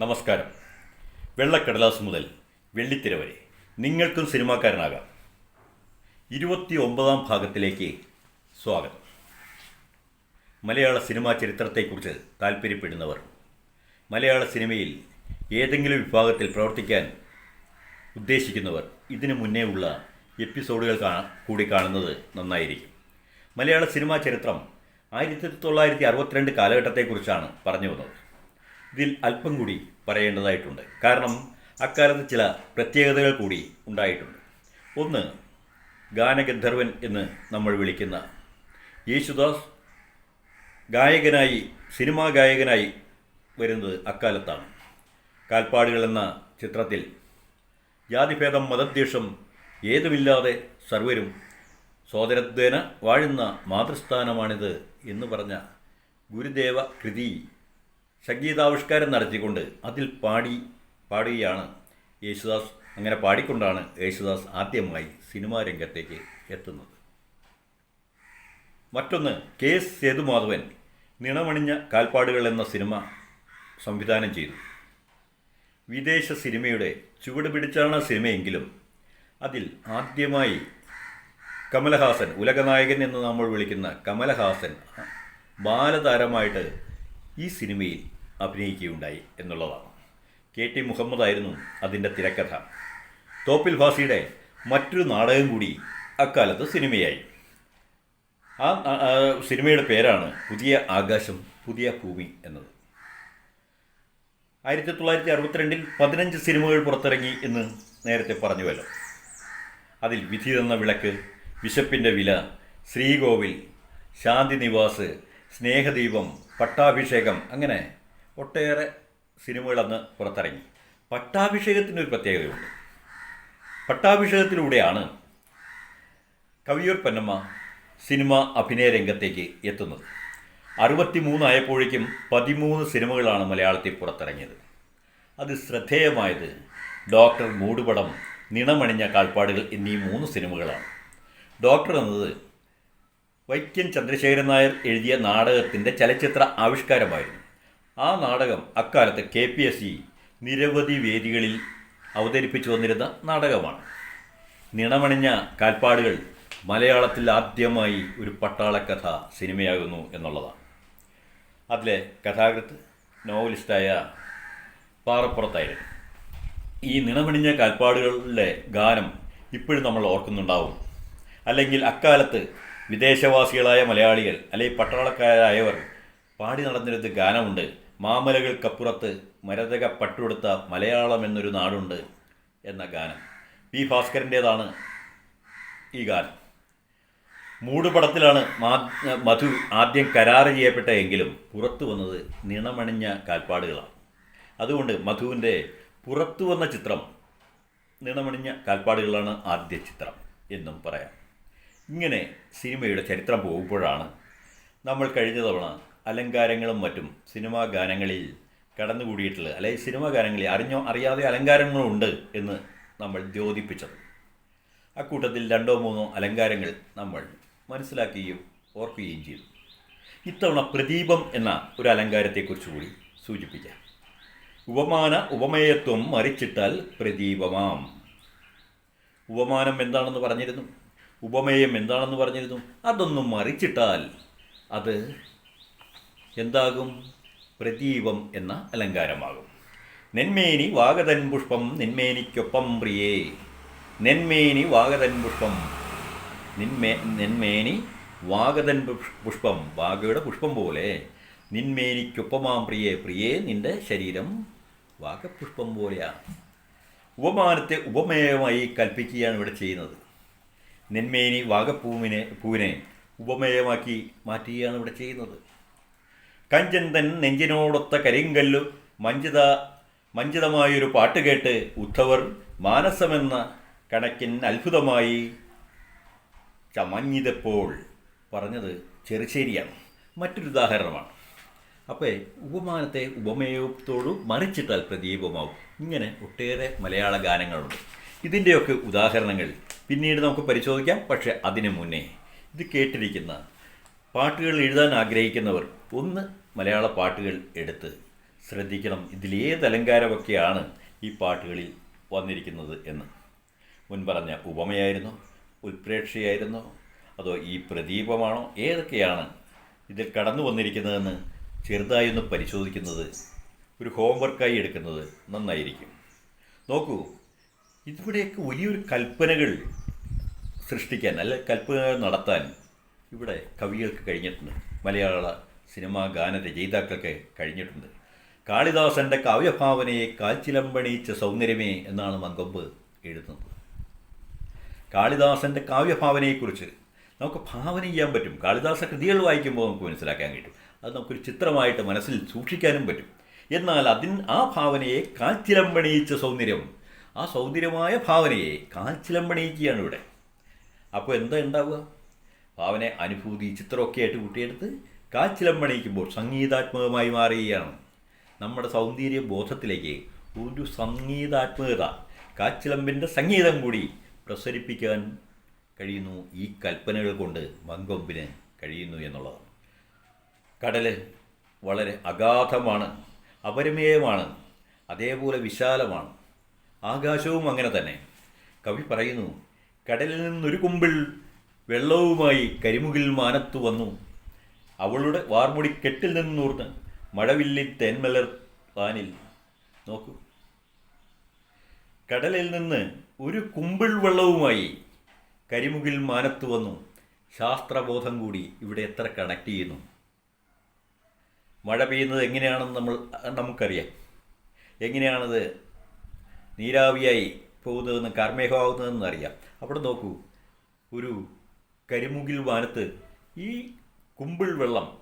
നമസ്കാരം. വെള്ളക്കടലാസ് മുതൽ വെള്ളിത്തിര വരെ നിങ്ങൾക്കും സിനിമാക്കാരനാകാം. ഇരുപത്തി ഒമ്പതാം ഭാഗത്തിലേക്ക് സ്വാഗതം. മലയാള സിനിമാ ചരിത്രത്തെക്കുറിച്ച് താല്പര്യപ്പെടുന്നവർ മലയാള സിനിമയിൽ ഏതെങ്കിലും വിഭാഗത്തിൽ പ്രവർത്തിക്കാൻ ഉദ്ദേശിക്കുന്നവർ ഇതിനു മുന്നേ ഉള്ള എപ്പിസോഡുകൾ കൂടി കാണുന്നത് നന്നായിരിക്കും. മലയാള സിനിമാ ചരിത്രം ആയിരത്തി തൊള്ളായിരത്തി അറുപത്തിരണ്ട് കാലഘട്ടത്തെക്കുറിച്ചാണ് പറഞ്ഞു വന്നത്. ഇതിൽ അല്പം കൂടി പറയേണ്ടതായിട്ടുണ്ട്. കാരണം അക്കാലത്ത് ചില പ്രത്യേകതകൾ കൂടി ഉണ്ടായിട്ടുണ്ട്. ഒന്ന് ഗാനഗന്ധർവൻ എന്ന് നമ്മൾ വിളിക്കുന്ന യേശുദാസ് ഗായകനായി സിനിമാ ഗായകനായി വരുന്നത് അക്കാലത്താണ്. കാൽപ്പാടുകൾ എന്ന ചിത്രത്തിൽ ജാതിഭേദം മതദ്വേഷം ഏതുമില്ലാതെ സർവരും സോദരത്വേന വാഴുന്ന മാതൃസ്ഥാനമാണിത് എന്ന് പറഞ്ഞ ഗുരുദേവ കൃതി സംഗീതാവിഷ്കാരം നടത്തിക്കൊണ്ട് അതിൽ പാടി പാടുകയാണ് യേശുദാസ്. അങ്ങനെ പാടിക്കൊണ്ടാണ് യേശുദാസ് ആദ്യമായി സിനിമാ രംഗത്തേക്ക് എത്തുന്നത്. മറ്റൊന്ന് കെ എസ് സേതുമാധവൻ നിണമണിഞ്ഞ കാൽപ്പാടുകൾ എന്ന സിനിമ സംവിധാനം ചെയ്തു. വിദേശ സിനിമയുടെ ചുവട് പിടിച്ചാണ് സിനിമയെങ്കിലും അതിൽ ആദ്യമായി കമലഹാസൻ ഉലകനായകൻ എന്ന് നമ്മൾ വിളിക്കുന്ന കമലഹാസൻ ബാലതാരമായിട്ട് ഈ സിനിമയിൽ അഭിനയിക്കുകയുണ്ടായി എന്നുള്ളതാണ്. കെ ടി മുഹമ്മദായിരുന്നു അതിന്റെ തിരക്കഥ. തോപ്പിൽ ഭാസിയുടെ മറ്റൊരു നാടകം കൂടി അക്കാലത്ത് സിനിമയായി. ആ സിനിമയുടെ പേരാണ് പുതിയ ആകാശം പുതിയ ഭൂമി എന്നത്. ആയിരത്തി തൊള്ളായിരത്തി അറുപത്തിരണ്ടിൽ പതിനഞ്ച് സിനിമകൾ പുറത്തിറങ്ങി എന്ന് നേരത്തെ പറഞ്ഞുവല്ലോ. അതിൽ വിധി തന്ന വിളക്ക് വിശപ്പിന്റെ വില ശ്രീകോവിൽ ശാന്തിനിവാസ് സ്നേഹദീപം പട്ടാഭിഷേകം. അങ്ങനെ ഒട്ടേറെ സിനിമകൾ അന്ന് പുറത്തിറങ്ങി. പട്ടാഭിഷേകത്തിനൊരു പ്രത്യേകതയുണ്ട്. പട്ടാഭിഷേകത്തിലൂടെയാണ് കവിയൂർ പൊന്നമ്മ സിനിമ അഭിനയ രംഗത്തേക്ക് എത്തുന്നത്. അറുപത്തി മൂന്നായപ്പോഴേക്കും പതിമൂന്ന് സിനിമകളാണ് മലയാളത്തിൽ പുറത്തിറങ്ങിയത്. അത് ശ്രദ്ധേയമായത് ഡോക്ടർ മൂടുപടം നിണമണിഞ്ഞ കാൽപ്പാടുകൾ എന്നീ മൂന്ന് സിനിമകളാണ്. ഡോക്ടർ എന്നത് വൈക്കം ചന്ദ്രശേഖരൻ നായർ എഴുതിയ നാടകത്തിന്റെ ചലച്ചിത്ര ആവിഷ്കാരമായിരുന്നു. ആ നാടകം അക്കാലത്ത് കെ പി എസ് സി നിരവധി വേദികളിൽ അവതരിപ്പിച്ചു വന്നിരുന്ന നാടകമാണ്. നിണമണിഞ്ഞ കാൽപ്പാടുകൾ മലയാളത്തിൽ ആദ്യമായി ഒരു പട്ടാളക്കഥ സിനിമയാകുന്നു എന്നുള്ളതാണ്. അതിലെ കഥാകൃത്ത് നോവലിസ്റ്റായ പാറപ്പുറത്തായിരുന്നു. ഈ നിണമണിഞ്ഞ കാൽപ്പാടുകളിലെ ഗാനം ഇപ്പോഴും നമ്മൾ ഓർക്കുന്നുണ്ടാവും. അല്ലെങ്കിൽ അക്കാലത്ത് വിദേശവാസികളായ മലയാളികൾ അല്ലെങ്കിൽ പട്ടാളക്കാരായവർ പാടി നടന്നിരുന്ന ഗാനമുണ്ട്. മാമലകൾക്കപ്പുറത്ത് മരതക പട്ടുടുത്ത മലയാളം എന്നൊരു നാടുണ്ട് എന്ന ഗാനം. പി ഭാസ്കരന്റേതാണ് ഈ ഗാനം. മൂടുപടത്തിലാണ് മധു ആദ്യം കരാറ് ചെയ്യപ്പെട്ട എങ്കിലും പുറത്തു വന്നത് നിണമണിഞ്ഞ കാൽപ്പാടുകളാണ്. അതുകൊണ്ട് മധുവിന്റെ പുറത്തു വന്ന ചിത്രം നിണമണിഞ്ഞ കാൽപ്പാടുകളാണ് ആദ്യ ചിത്രം എന്നും പറയാം. ഇങ്ങനെ സിനിമയുടെ ചരിത്രം പോകുമ്പോഴാണ് നമ്മൾ കഴിഞ്ഞ തവണ അലങ്കാരങ്ങളും മറ്റും സിനിമാ ഗാനങ്ങളിൽ കടന്നുകൂടിയിട്ടുള്ളത്. അല്ലെങ്കിൽ സിനിമാ ഗാനങ്ങളിൽ അറിഞ്ഞോ അറിയാതെ അലങ്കാരങ്ങളുണ്ട് എന്ന് നമ്മൾ ദ്യോതിപ്പിച്ചത്. അക്കൂട്ടത്തിൽ രണ്ടോ മൂന്നോ അലങ്കാരങ്ങൾ നമ്മൾ മനസ്സിലാക്കുകയും ഓർക്കുകയും ചെയ്തു. ഇത്തവണ പ്രദീപം എന്ന ഒരു അലങ്കാരത്തെക്കുറിച്ച് കൂടി സൂചിപ്പിക്കാം. ഉപമാന ഉപമേയത്വം മറിച്ചിട്ടാൽ പ്രദീപമാം. ഉപമാനം എന്താണെന്ന് പറഞ്ഞിരുന്നു? ഉപമേയം എന്താണെന്ന് പറഞ്ഞിരുന്നു? അതൊന്നും മറിച്ചിട്ടാൽ അത് എന്താകും? പ്രദീപം എന്ന അലങ്കാരമാകും. നെന്മേനി വാഗതൻ പുഷ്പം നിന്മേനിക്കൊപ്പം പ്രിയേ. നെന്മേനി വാഗതൻ പുഷ്പം നിന്മേ നെന്മേനി വാഗതൻ പുഷ്പം വാഗയുടെ പുഷ്പം പോലെ. നിന്മേനിക്കൊപ്പമാം പ്രിയേ പ്രിയേ നിന്റെ ശരീരം വാഗപുഷ്പം പോലെയാണ് ഉപമാനത്തെ ഉപമേയമായി കൽപ്പിക്കുകയാണ് ഇവിടെ ചെയ്യുന്നത്. നെന്മേനി വാഗപ്പൂവിനെ പൂവിനെ ഉപമേയമാക്കി മാറ്റുകയാണ് ഇവിടെ ചെയ്യുന്നത്. കഞ്ചന്തൻ നെഞ്ചിനോടൊത്ത കരിങ്കല്ലു മഞ്ചിത മഞ്ചിതമായൊരു പാട്ട് കേട്ട് ഉദ്ധവർ മാനസമെന്ന കണക്കിൻ അത്ഭുതമായി ചമഞ്ഞിതപ്പോൾ പറഞ്ഞത് ചെറുശ്ശേരിയാണ്. മറ്റൊരു ഉദാഹരണമാണ്. അപ്പോൾ ഉപമാനത്തെ ഉപമേയത്തോടു മറിച്ചിട്ടാൽ പ്രതീപമാവും ഇങ്ങനെ ഒട്ടേറെ മലയാള ഗാനങ്ങളുണ്ട്. ഇതിന്റെയൊക്കെ ഉദാഹരണങ്ങൾ പിന്നീട് നമുക്ക് പരിശോധിക്കാം. പക്ഷേ അതിനു മുന്നേ ഇത് കേട്ടിരിക്കുന്ന പാട്ടുകൾ എഴുതാൻ ആഗ്രഹിക്കുന്നവർ ഒന്ന് മലയാള പാട്ടുകൾ എടുത്ത് ശ്രദ്ധിക്കണം. ഇതിലേത് അലങ്കാരമൊക്കെയാണ് ഈ പാട്ടുകളിൽ വന്നിരിക്കുന്നത് എന്ന്. മുൻപറഞ്ഞ ഉപമയായിരുന്നോ? ഉൽപ്രേക്ഷയായിരുന്നോ അതോ ഈ പ്രദീപമാണോ? ഏതൊക്കെയാണ് ഇതിൽ കടന്നു വന്നിരിക്കുന്നതെന്ന് ചെറുതായി ഒന്ന് പരിശോധിക്കുന്നത് ഒരു ഹോംവർക്കായി എടുക്കുന്നത് നന്നായിരിക്കും. നോക്കൂ ഇതിവിടെയൊക്കെ വലിയൊരു കൽപ്പനകൾ സൃഷ്ടിക്കാൻ അല്ലെ? കൽപ്പന നടത്താൻ ഇവിടെ കവികൾക്ക് കഴിഞ്ഞിട്ടുണ്ട്. മലയാള സിനിമാ ഗാന രചയിതാക്കൾക്ക് കഴിഞ്ഞിട്ടുണ്ട്. കാളിദാസന്റെ കാവ്യഭാവനയെ കാൽച്ചിലമ്പണിയിച്ച സൗന്ദര്യമേ എന്നാണ് മങ്കൊമ്പ് എഴുതുന്നത്. കാളിദാസന്റെ കാവ്യഭാവനയെക്കുറിച്ച് നമുക്ക് ഭാവന ചെയ്യാൻ പറ്റും. കാളിദാസ കൃതികൾ വായിക്കുമ്പോൾ നമുക്ക് മനസ്സിലാക്കാൻ കിട്ടും. അത് നമുക്കൊരു ചിത്രമായിട്ട് മനസ്സിൽ സൂക്ഷിക്കാനും പറ്റും. എന്നാൽ അതിൻ ആ ഭാവനയെ കാൽച്ചിലമ്പണിയിച്ച സൗന്ദര്യം ആ സൗന്ദര്യമായ ഭാവനയെ കാൽച്ചിലമ്പണിയിക്കുകയാണ് ഇവിടെ. അപ്പോൾ എന്താ ഉണ്ടാവുക പാവനെ അനുഭൂതി ചിത്രമൊക്കെ ആയിട്ട് കൂട്ടിയെടുത്ത് കാച്ചിലമ്പണിക്കുമ്പോൾ സംഗീതാത്മകമായി മാറുകയാണ് നമ്മുടെ സൗന്ദര്യ ബോധത്തിലേക്ക് ഒരു സംഗീതാത്മകത കാച്ചിലമ്പിന്റെ സംഗീതം കൂടി പ്രസരിപ്പിക്കാൻ കഴിയുന്നു ഈ കൽപ്പനകൾ കൊണ്ട് മങ്കൊമ്പിന് കഴിയുന്നു എന്നുള്ളതാണ് കടൽ വളരെ അഗാധമാണ് അപരിമേയമാണ് അതേപോലെ വിശാലമാണ്. ആകാശവും അങ്ങനെ തന്നെ. കവി പറയുന്നു കടലിൽ നിന്നൊരു കുമ്പിൾ വെള്ളവുമായി കരിമുകിൽ മാനത്തു വന്നു. അവളുടെ വാർമുടി കെട്ടിൽ നിന്നൂർന്ന് മഴവില്ലി തേന്മലർ പാനിൽ നോക്കൂ. കടലിൽ നിന്ന് ഒരു കുമ്പിൾ വെള്ളവുമായി കരിമുകിൽ മാനത്തു വന്നു. ശാസ്ത്രബോധം കൂടി ഇവിടെ എത്ര കണക്ട് ചെയ്യുന്നു. മഴ പെയ്യുന്നത് എങ്ങനെയാണെന്ന് നമ്മൾ നമുക്കറിയാം. എങ്ങനെയാണത്? നീരാവിയായി പോകുന്നതെന്ന് കർമ്മേഹമാകുന്നതെന്ന് അറിയാം അവിടെ നോക്കൂ ഒരു കരിമുകിൽ വാനത്ത് ഈ കുമ്പിൾ വെള്ളം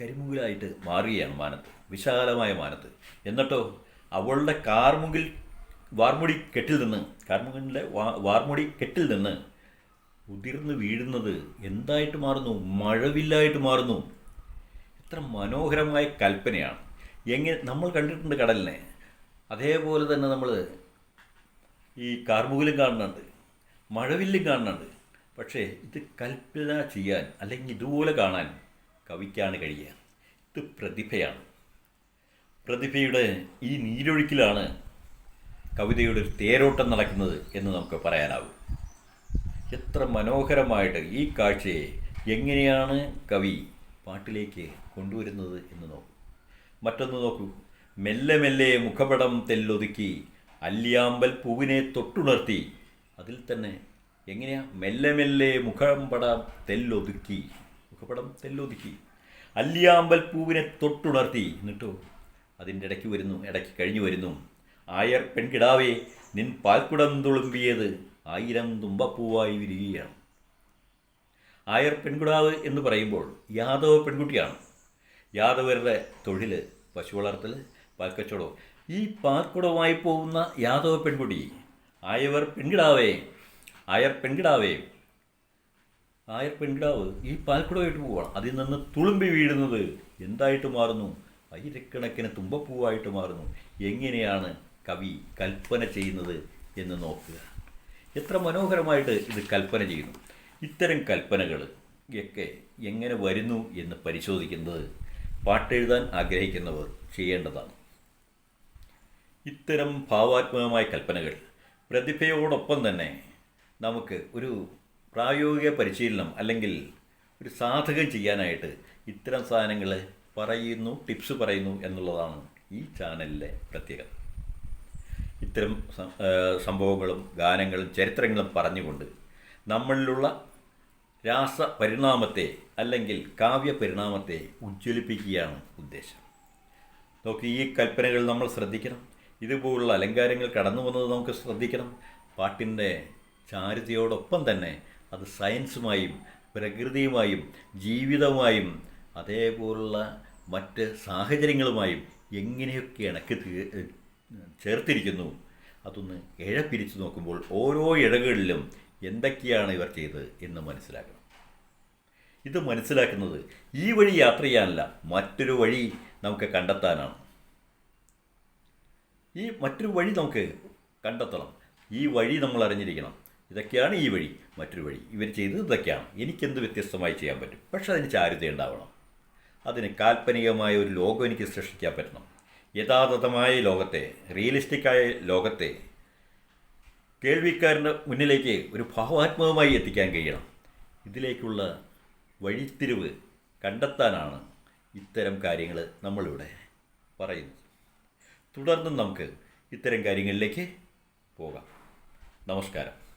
കരിമുകിലായിട്ട് മാറുകയാണ് മാനത്ത് വിശാലമായ മാനത്ത് എന്നിട്ടോ അവളുടെ കാർമുകിൽ വാർമുടി കെട്ടിൽ നിന്ന് കാർമുകിലിന്റെ വാർമുടി കെട്ടിൽ നിന്ന് ഉതിർന്ന് വീഴുന്നത് എന്തായിട്ട് മാറുന്നു? മഴവില്ലായിട്ട് മാറുന്നു. എത്ര മനോഹരമായ കൽപ്പനയാണ്. എങ്ങനെ നമ്മൾ കണ്ടിട്ടുണ്ട് കടലിനെ. അതേപോലെ തന്നെ നമ്മൾ ഈ കാർമുകിലും കാണുന്നുണ്ട് മഴവില്ലും കാണുന്നുണ്ട്. പക്ഷേ ഇത് കൽപ്പന ചെയ്യാൻ അല്ലെങ്കിൽ ഇതുപോലെ കാണാൻ കവിക്കാണ് കഴിയുക. ഇത് പ്രതിഭയാണ്. പ്രതിഭയുടെ ഈ നീരൊഴുക്കിലാണ് കവിതയുടെ ഒരു തേരോട്ടം നടക്കുന്നത് എന്ന് നമുക്ക് പറയാനാവും. എത്ര മനോഹരമായിട്ട് ഈ കാഴ്ചയെ എങ്ങനെയാണ് കവി പാട്ടിലേക്ക് കൊണ്ടുവരുന്നത് എന്ന് നോക്കൂ. മറ്റൊന്ന് നോക്കൂ. മെല്ലെ മെല്ലെ മുഖപടം തെല്ലൊതുക്കി അല്ലിയാമ്പൽ പൂവിനെ തൊട്ടുണർത്തി. അതിൽ തന്നെ എങ്ങനെയാ? മെല്ലെ മെല്ലെ മുഖപടം തെല്ലൊതുക്കി. മുഖപടം തെല്ലൊതുക്കി. അല്ലിയാമ്പൽ പൂവിനെ തൊട്ടുണർത്തി. എന്നിട്ടോ? അതിന്റെ ഇടയ്ക്ക് വരുന്നു ഇടയ്ക്ക് കഴിഞ്ഞു വരുന്നു. ആയർ പെൺകിടാവേ നിൻ പാൽക്കുടം തുളുമ്പിയത് ആയിരം തുമ്പപ്പൂവായി വിരിയുകയാണ്. ആയർ പെൺകുടാവ് എന്ന് പറയുമ്പോൾ യാദവ് പെൺകുട്ടിയാണ്. യാദവരുടെ തൊഴിൽ പശു വളർത്തൽ പാൽക്കച്ചവടം. ഈ പാർക്കുടമായി പോകുന്ന യാദവ പെൺകുടി ആയവർ പെൺകിടാവേ ആയർ പെൺകിടാവേ. ആയർ പെൺകിടാവ് ഈ പാൽക്കുടമായിട്ട് പോവാണ്. അതിൽ നിന്ന് തുളുമ്പി വീഴുന്നത് എന്തായിട്ട് മാറുന്നു? ആയിരക്കണക്കിന് തുമ്പപ്പൂവായിട്ട് മാറുന്നു. എങ്ങനെയാണ് കവി കൽപ്പന ചെയ്യുന്നത് എന്ന് നോക്കുക. എത്ര മനോഹരമായിട്ട് ഇത് കൽപ്പന ചെയ്യുന്നു. ഇത്തരം കൽപ്പനകൾ ഒക്കെ എങ്ങനെ വരുന്നു എന്ന് പരിശോധിക്കുന്നത് പാട്ടെഴുതാൻ ആഗ്രഹിക്കുന്നവർ ചെയ്യേണ്ടതാണ്. ഇത്തരം ഭാവാത്മകമായ കൽപ്പനകൾ പ്രതിഭയോടൊപ്പം തന്നെ നമുക്ക് ഒരു പ്രായോഗിക പരിശീലനം അല്ലെങ്കിൽ ഒരു സാധകം ചെയ്യാനായിട്ട് ഇത്തരം സാധനങ്ങൾ പറയുന്നു ടിപ്സ് പറയുന്നു എന്നുള്ളതാണ് ഈ ചാനലിലെ പ്രത്യേകത. ഇത്തരം സംഭവങ്ങളും ഗാനങ്ങളും ചരിത്രങ്ങളും പറഞ്ഞുകൊണ്ട് നമ്മളിലുള്ള രാസ പരിണാമത്തെ അല്ലെങ്കിൽ കാവ്യ പരിണാമത്തെ ഉജ്ജ്വലിപ്പിക്കുകയാണ് ഉദ്ദേശം. നോക്കി ഈ കൽപ്പനകൾ നമ്മൾ ശ്രദ്ധിക്കണം. ഇതുപോലുള്ള അലങ്കാരങ്ങൾ കടന്നു വന്നത് നമുക്ക് ശ്രദ്ധിക്കണം. പാട്ടിന്റെ ചാരിതയോടൊപ്പം തന്നെ അത് സയൻസുമായും പ്രകൃതിയുമായും ജീവിതവുമായും അതേപോലുള്ള മറ്റ് സാഹചര്യങ്ങളുമായും എങ്ങനെയൊക്കെ ഇണക്കി ചേർത്തിരിക്കുന്നു അതൊന്ന് ഇഴ പിരിച്ചു നോക്കുമ്പോൾ ഓരോ ഇഴകളിലും എന്തൊക്കെയാണ് ഇവർ ചെയ്തത് എന്ന് മനസ്സിലാക്കണം. ഇത് മനസ്സിലാക്കുന്നത് ഈ വഴി യാത്ര ചെയ്യാനല്ല മറ്റൊരു വഴി നമുക്ക് കണ്ടെത്താനാണ്. ഈ മറ്റൊരു വഴി നമുക്ക് കണ്ടെത്തണം. ഈ വഴി നമ്മൾ അറിഞ്ഞിരിക്കണം. ഇതൊക്കെയാണ് ഈ വഴി മറ്റൊരു വഴി. ഇവർ ചെയ്തത് ഇതൊക്കെയാണ്. എനിക്കെന്ത് വ്യത്യസ്തമായി ചെയ്യാൻ പറ്റും? പക്ഷേ അതിന് ചാരുത ഉണ്ടാവണം. അതിന് കാൽപ്പനികമായ ഒരു ലോകം എനിക്ക് സൃഷ്ടിക്കാൻ പറ്റണം. യഥാർത്ഥമായ ലോകത്തെ റിയലിസ്റ്റിക്കായ ലോകത്തെ കേൾവിക്കാരന്റെ മുന്നിലേക്ക് ഒരു ഭാവാത്മകമായി എത്തിക്കാൻ കഴിയണം. ഇതിലേക്കുള്ള വഴിത്തിരിവ് കണ്ടെത്താനാണ് ഇത്തരം കാര്യങ്ങൾ നമ്മളിവിടെ പറയുന്നത്. തുടർന്നും നമുക്ക് ഇത്തരം കാര്യങ്ങളിലേക്ക് പോകാം. നമസ്കാരം.